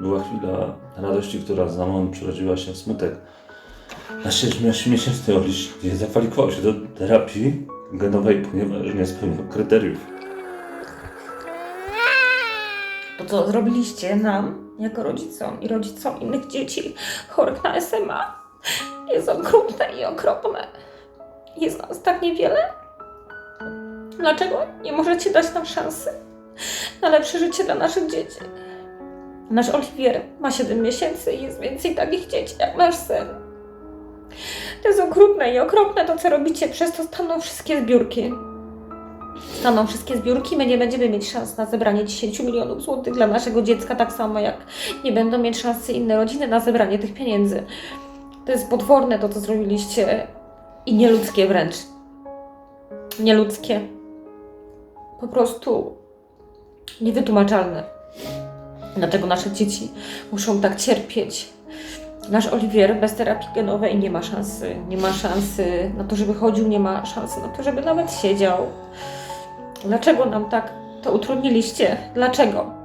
była chwila radości, która za moment przerodziła się w smutek. Na 6 miesięczny Oliś nie zakwalifikował się do terapii genowej, ponieważ nie spełniał kryteriów. To, co zrobiliście nam, jako rodzicom i rodzicom innych dzieci chorych na SMA, jest okrutne i okropne. Jest nas tak niewiele. Dlaczego nie możecie dać nam szansy na lepsze życie dla naszych dzieci? Nasz Oliwier ma 7 miesięcy i jest więcej takich dzieci jak nasz syn. To jest okrutne i okropne to, co robicie. Przez to staną wszystkie zbiórki. Staną wszystkie zbiórki, my nie będziemy mieć szans na zebranie 10 milionów złotych dla naszego dziecka, tak samo jak nie będą mieć szansy inne rodziny na zebranie tych pieniędzy. To jest potworne to, co zrobiliście i nieludzkie wręcz. Nieludzkie. Po prostu niewytłumaczalne. Dlaczego nasze dzieci muszą tak cierpieć? Nasz Oliwier bez terapii genowej nie ma szansy. Nie ma szansy na to, żeby chodził, nie ma szansy na to, żeby nawet siedział. Dlaczego nam tak to utrudniliście? Dlaczego?